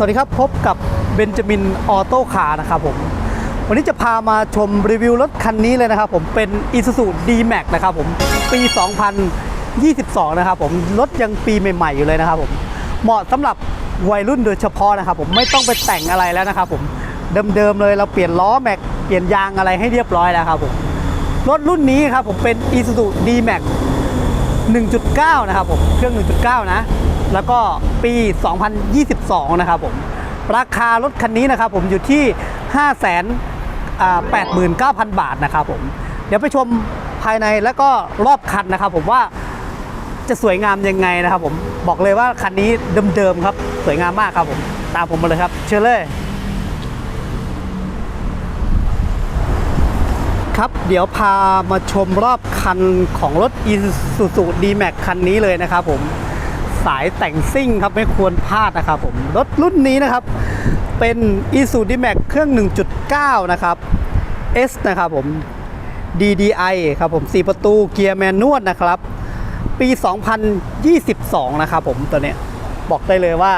วัสดีครับ พบกับเบนจามินออโต้คาร์นะครับผม วันนี้จะพามาชมรีวิวรถคันนี้เลยนะครับผมเป็น Isuzu D-Max นะครับผม ปี 2022 นะครับผม รถยังปีใหม่ๆอยู่เลยนะครับผม เหมาะสำหรับวัยรุ่นโดยเฉพาะนะครับผมไม่ต้องไปแต่งอะไรแล้วนะครับผมเดิมๆเลยเราเปลี่ยนล้อแม็กเปลี่ยนยางอะไรให้เรียบร้อยแล้วครับผมรถรุ่นนี้ครับผมเป็น Isuzu D-Max 1.9 นะครับผมเครื่อง 1.9 นะ แล้วก็ปี 2022 นะครับผม ราคารถคันนี้นะครับผมอยู่ที่ 5 8 9 0 0 0 บาทนะครับผม เดี๋ยวไปชมภายในแล้วก็รอบคันนะครับผมว่าจะสวยงามยังไงนะครับผมบอกเลยว่าคันนี้เดิมๆครับ สวยงามมากครับผม ตามผมมาเลยครับ เชิญเลยครับเดี๋ยวพามาชมรอบคันของรถ Isuzu D-Max คันนี้เลยนะครับผม สายแต่งซิ่งครับไม่ควรพลาดนะครับผมรถรุ่นนี้นะครับ เป็น Isuzu D-Max เครื่อง 1.9 นะครับ S นะครับผม DDI ครับผม 4 ประตูเกียร์แมนนวลนะครับ ปี 2022 นะครับผมตัวเนี้ยบอกได้เลยว่า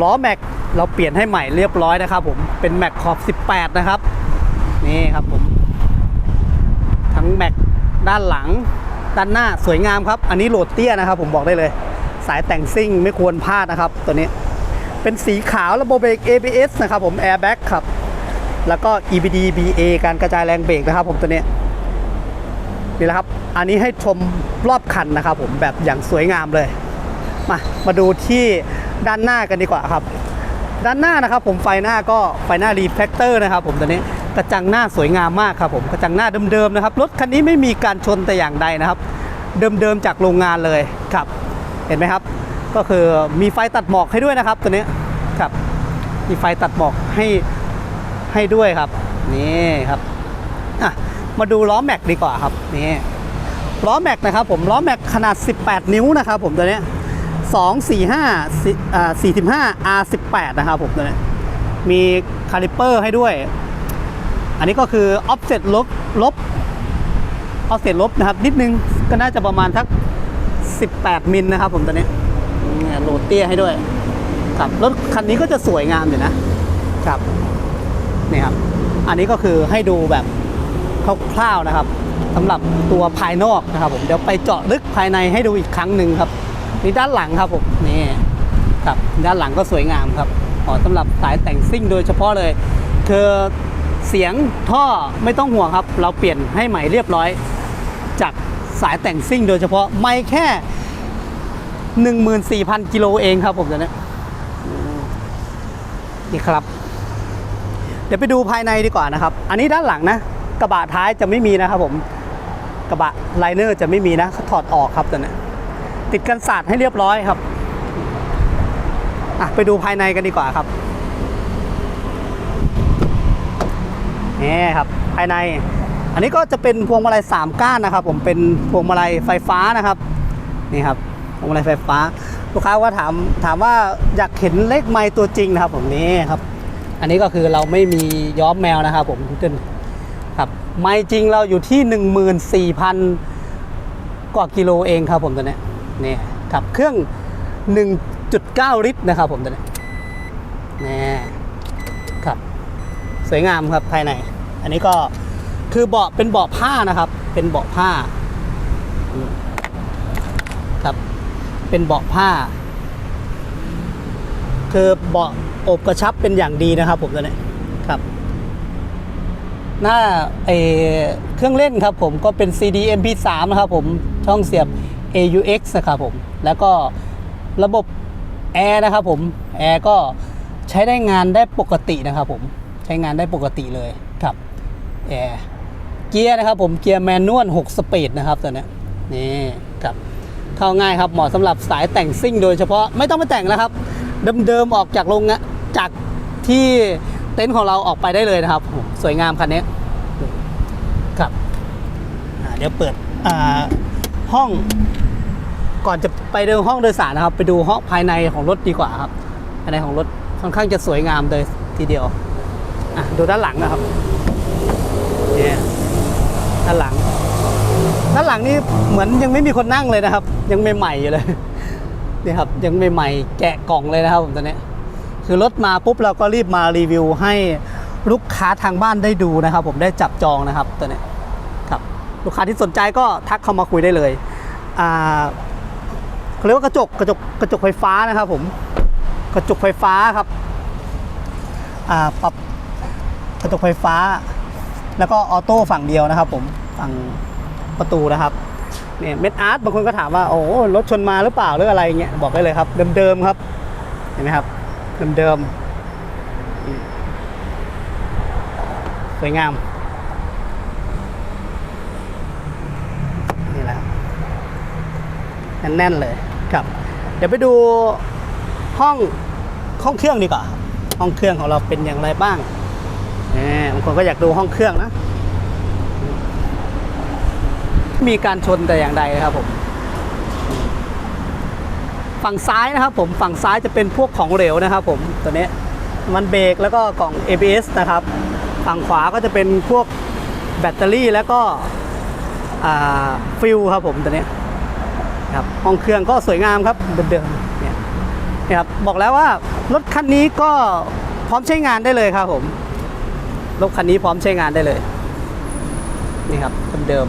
ล้อแม็กเราเปลี่ยนให้ใหม่เรียบร้อยนะครับผมเป็นแม็กขอบ 18 นะครับ นี่ครับผม ทั้งแม็กด้านหลังด้านหน้าสวยงามครับ อันนี้โหลดเตี้ยนะครับผมบอกได้เลย สายแต่งซิ่งไม่ควรพลาดนะครับ ตัวนี้เป็นสีขาวระบบเบรก ABS นะครับผม Airbag ครับ แล้วก็ EBD BA การกระจายแรงเบรกนะครับผมตัวนี้นี่แหละครับ อันนี้ให้ชมรอบคันนะครับผมแบบอย่างสวยงามเลย มา มาดูที่ด้านหน้ากันดีกว่าครับ ด้านหน้านะครับผมไฟหน้าก็ไฟหน้ารีแฟกเตอร์นะครับผมตัวนี้กระจังหน้าสวยงามมากครับผมกระจังหน้าเดิมๆนะครับรถคันนี้ไม่มีการชนแต่อย่างใดนะครับ เดิมๆจากโรงงานเลยครับ เห็นไหมครับ ก็คือมีไฟตัดหมอกให้ด้วยนะครับตัวนี้ครับ มีไฟตัดหมอกให้ให้ด้วยครับ นี่ครับอะมาดูล้อแม็กดีกว่าครับนี่ล้อแม็กนะครับผมล้อแม็กขนาด 18 นิ้วนะครับผมตัวนี้2 4 5สี่อ่า45 R18 นะครับผมตัวนี้มีคาลิเปอร์ให้ด้วย อันนี้ก็คือ offset ลบลบ offset ลบนะครับนิดนึงก็น่าจะประมาณสัก 18 มิลนะครับผมตัวนี้นี่โหลดเตี้ยให้ด้วยครับรถคันนี้ก็จะสวยงามอยู่นะครับนี่ครับ อันนี้ก็คือให้ดูแบบคร่าวๆนะครับสำหรับตัวภายนอกนะครับ ผมเดี๋ยวไปเจาะลึกภายในให้ดูอีกครั้งหนึ่งครับนี่ด้านหลังครับผมนี่ครับด้านหลังก็สวยงามครับอ๋อสำหรับสายแต่งซิ่งโดยเฉพาะเลยคือเสียงท่อไม่ต้องห่วงครับ เราเปลี่ยนให้ใหม่เรียบร้อย สายแต่งซิ่งโดยเฉพาะไม่แค่ 14,000 กิโลเองครับผมตัวนี้นี่ครับ เดี๋ยวไปดูภายในดีกว่านะครับ อันนี้ด้านหลังนะ กระบะท้ายจะไม่มีนะครับผม กระบะไลเนอร์จะไม่มีนะถอดออกครับตัวนี้ติดกันสาดให้เรียบร้อยครับอะไปดูภายในกันดีกว่าครับนี่ครับ ภายใน อันนี้ก็จะเป็นพวงมาลัย3ก้านนะครับ ผมเป็นพวงมาลัยไฟฟ้านะครับนี่ครับพวงมาลัยไฟฟ้า ลูกค้าว่าถามถามว่าอยากเห็นเลขไม้ตัวจริงนะครับ ผมนี่ครับ อันนี้ก็คือเราไม่มีย้อมแมวนะครับ ผมขึ้นครับไม้จริงเราอยู่ที่ 14,000 กว่ากิโลเองครับ ผมตัวนี้นี่ครับเครื่อง 1.9 ลิตรนะครับ ผมตัวนี้นี่ครับ สวยงามครับภายใน อันนี้ก็ คือเบาะเป็นเบาะผ้านะครับ เป็นเบาะผ้าครับ เป็นเบาะผ้า คือเบาะอบกระชับเป็นอย่างดีนะครับ ผมตัวนี้ครับ หน้าเอเครื่องเล่นครับ ผมก็เป็น CD MP3 นะครับ ผมช่องเสียบ AUX นะครับผม แล้วก็ระบบแอร์นะครับผมแอร์ก็ใช้ได้งานได้ปกตินะครับผมใช้งานได้ปกติเลยครับแอร์ กียร์นะครับผมเกียร์แมนนวล6สปีดนะครับตัวนี้นี่ครับเข้าง่ายครับเหมาะสำหรับสายแต่งซิ่งโดยเฉพาะไม่ต้องไปแต่งแล้วครับ เดิมๆออกจากโรงงานจากที่เต็นท์ของเราออกไปได้เลยนะครับ สวยงามคันนี้ครับเดี๋ยวเปิดอ่าห้องก่อนจะไปเดินห้องโดยสารนะครับ ไปดูห้องภายในของรถดีกว่าครับภายในของรถค่อนข้างจะสวยงามเลยทีเดียวอะดูด้านหลังนะครับเนี่ย ด้านหลัง ด้านหลังนี่เหมือนยังไม่มีคนนั่งเลยนะครับ ยังใหม่ๆอยู่เลยนี่ครับยังใหม่ๆแกะกล่องเลยนะครับผมตอนนี้ คือรถมาปุ๊บเราก็รีบมารีวิวให้ลูกค้าทางบ้านได้ดูนะครับ ผมได้จับจองนะครับตัวนี้ครับ ลูกค้าที่สนใจก็ทักเข้ามาคุยได้เลยอ่าเขาเรียกว่ากระจกกระจกกระจกไฟฟ้านะครับผมกระจกไฟฟ้าครับอ่าปรับกระจกไฟฟ้า แล้วก็ออโต้ฝั่งเดียวนะครับ ผมฝั่งประตูนะครับเนี่ยเม็ดอาร์ตบางคนก็ถามว่าโอ้รถชนมาหรือเปล่าหรืออะไรเงี้ยบอกได้เลยครับ เดิมๆครับ เห็นไหมครับ เดิมๆอืมสวยงามนี่แหละแน่นๆเลยครับ เดี๋ยวไปดูห้องห้องเครื่องดีกว่าห้องเครื่องของเราเป็นอย่างไรบ้าง บางคนก็อยากดูห้องเครื่องนะ มีการชนแต่อย่างใดครับผม ฝั่งซ้ายนะครับผม ฝั่งซ้ายจะเป็นพวกของเหลวนะครับผม ตัวนี้มันเบรกแล้วก็กล่อง ABS นะครับ ฝั่งขวาก็จะเป็นพวกแบตเตอรี่แล้วก็ฟิลครับผมตัวนี้ครับห้องเครื่องก็สวยงามครับเดิมๆเนี่ยเนี่ยครับบอกแล้วว่ารถคันนี้ก็พร้อมใช้งานได้เลยครับผม รถคันนี้พร้อมใช้งานได้เลย นี่ครับเดิม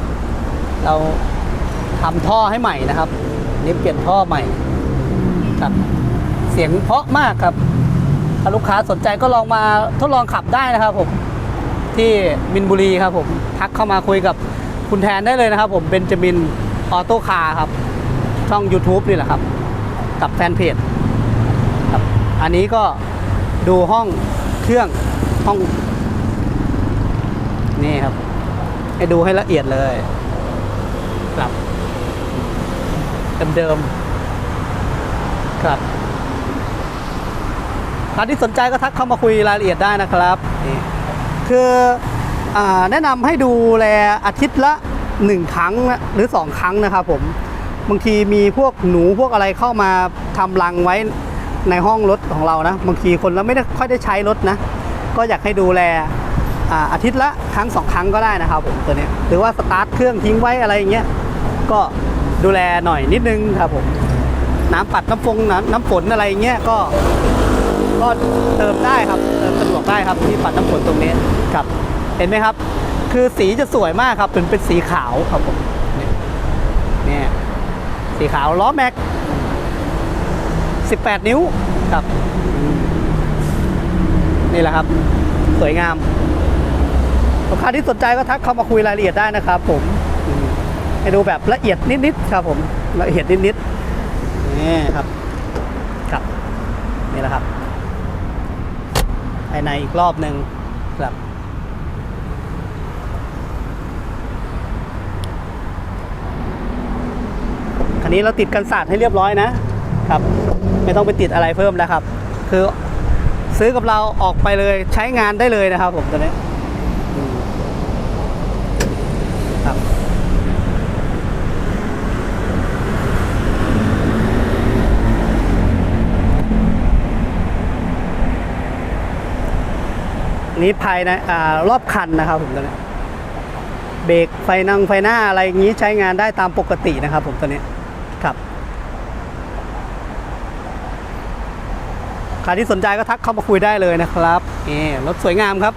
ๆเราทำท่อให้ใหม่นะครับนี่เปลี่ยนท่อใหม่ครับ เสียงเพราะมากครับถ้าลูกค้าสนใจก็ลองมาทดลองขับได้นะครับผมที่มินบุรีครับผมทักเข้ามาคุยกับคุณแทนได้เลยนะครับ ผมเบนจามินออโต้คาร์ครับ ช่อง YouTube นี่แหละครับ กับแฟนเพจครับ อันนี้ก็ดูห้องเครื่อง ห้อง นี่ครับ ให้ดูให้ละเอียดเลยครับเดิมๆครับใครที่สนใจก็ทักเข้ามาคุยรายละเอียดได้นะครับนี่คืออแนะนำให้ดูแลอาทิตย์ละ 1 ครั้งหรือ 2 ครั้งนะครับผมบางทีมีพวกหนูพวกอะไรเข้ามาทำรังไว้ในห้องรถของเรานะ บางทีคนเราไม่ได้ค่อยได้ใช้รถนะ ก็อยากให้ดูแลอาอาทิตย์ละครั้งสองครั้งก็ได้นะครับผมตัวนี้หรือว่าสตาร์ทเครื่องทิ้งไว้อะไรอย่างเงี้ยก็ดูแลหน่อยนิดนึงครับผมน้ำปัดน้ำฟงน้ำน้ำฝนอะไรอย่างเงี้ยก็ก็เติมได้ครับเติมสะดวกได้ครับที่ปัดน้ำฝนตรงนี้ครับเห็นไหมครับ คือสีจะสวยมากครับเป็นเป็นสีขาวครับผมเนี่ยสีขาวล้อแม็ก 18 นิ้วครับ นี่แหละครับ สวยงามลูกค้าที่สนใจก็ทักเข้ามาคุยรายละเอียดได้นะครับผมอืมให้ดูแบบละเอียดนิดๆครับ ผมละเอียดนิดๆนี่ครับครับนี่แหละครับภายในอีกรอบหนึ่งครับคันนี้เราติดกันศาสตร์ให้เรียบร้อยนะครับ ไม่ต้องไปติดอะไรเพิ่มแล้วครับ คือ ซื้อกับเราออกไปเลยใช้งานได้เลยนะครับผมตัวนี้ครับนนี้ภายในอ่ารอบคันนะครับผมตัวนี้เบรกไฟนังไฟหน้าอะไรอย่างนี้ใช้งานได้ตามปกตินะครับผมตัวนี้ครับ ใครที่สนใจก็ทักเข้ามาคุยได้เลยนะครับนี่รถสวยงามครับ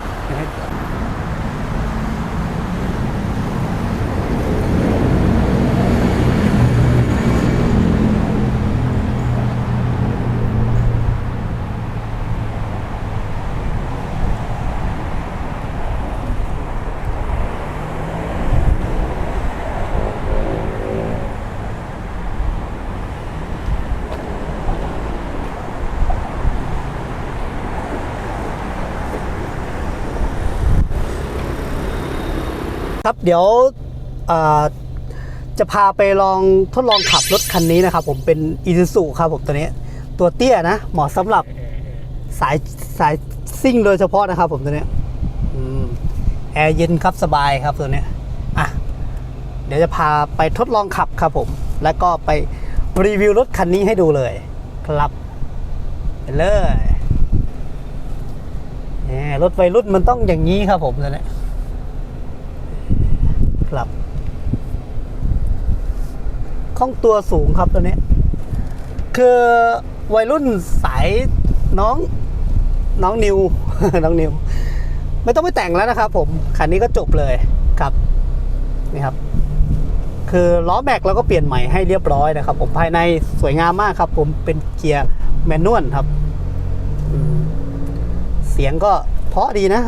ครับ เดี๋ยวจะพาไปลองทดลองขับรถคันนี้นะครับ ผมเป็น i s u z u ครับผมตัวนี้ ตัวเตี้ยนะ เหมาะสำหรับสายสายซิ่งโดยเฉพาะนะครับ ผมตัวนี้แอร์เย็นครับสบายครับตัวนี้อะเดี๋ยวจะพาไปทดลองขับครับผม แล้วก็ไปรีวิวรถคันนี้ให้ดูเลย ครับไปเลยเนี่ยรถวัยรุ่นมันต้องอย่างนี้ครับผมตัวนี้ ครับคล่องตัวสูงครับตัวนี้ คือวัยรุ่นสายน้องน้องนิว น้องนิว ไม่ต้องไปแต่งแล้วนะครับผม คันนี้ก็จบเลยครับ นี่ครับ คือล้อแม็กเราก็เปลี่ยนใหม่ให้เรียบร้อยนะครับ ผมภายในสวยงามมากครับ ผมเป็นเกียร์แมนนวลครับ เสียงก็เพราะดีนะ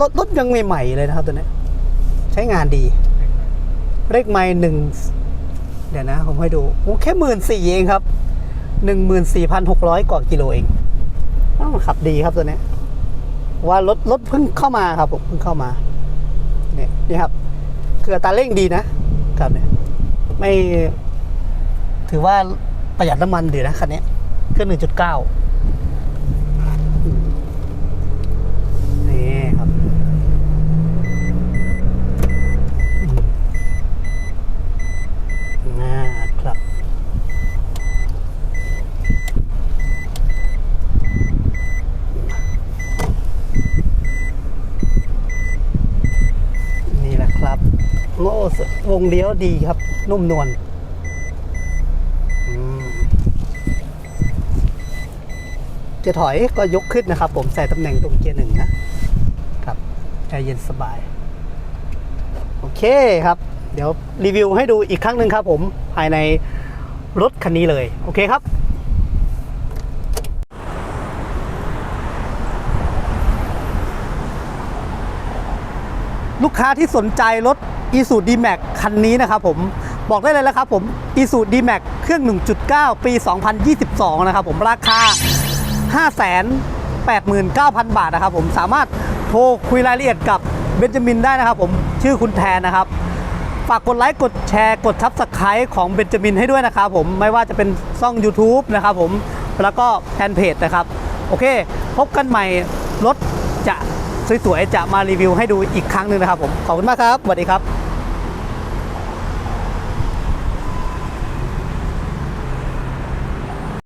รถรถยังใหม่ๆเลยนะครับตัวนี้ ใช้งานดี เลขไม่หนึ่งเดี๋ยวนะ ผมให้ดูโอ้แค่หมื่นสี่เองครับหนึ่งหมื่นสี่พันหกร้อยกว่ากิโลเองอ้าวขับดีครับตัวนี้ ว่ารถรถเพิ่งเข้ามาครับผมเพิ่งเข้ามาเนี่ยนี่ครับ คืออัตราเร่งดีนะครับเนี่ยไม่ถือว่าประหยัดน้ำมันดีนะคันนี้เครื่องหนึ่งจุดเก้านี่ครับอืมนะครับ นี่แหละครับ โอ้สวงเลี้ยวดีครับ นุ่มนวลจะถอยก็ยกขึ้นนะครับ ผมใส่ตำแหน่งตรงเกียร์หนึ่งนะครับใจเย็นสบาย โอเคครับ เดี๋ยวรีวิวให้ดูอีกครั้งหนึ่งครับผมภายในรถคันนี้เลย โอเคครับลูกค้าที่สนใจรถ i s u d m a x คันนี้นะครับผมบอกได้เลยแล้วครับผม i s u d m a x เครื่อง 1.9 ปี 2022 นะครับผมราคา 589,000 บาทนะครับผมสามารถโทรคุยรายละเอียดกับเบนจามินได้นะครับผมชื่อคุณแทนนะครับ ฝากกดไลค์กดแชร์กดทับสไครต์ของเบนจามินให้ด้วยนะครับผมไม่ว่าจะเป็นช่อง YouTube นะครับผมแล้วก็แฟนเพจนะครับ โอเค พบกันใหม่รถจะสวยๆ จะมารีวิวให้ดูอีกครั้งหนึ่งนะครับผม ขอบคุณมากครับ สวัสดีครับ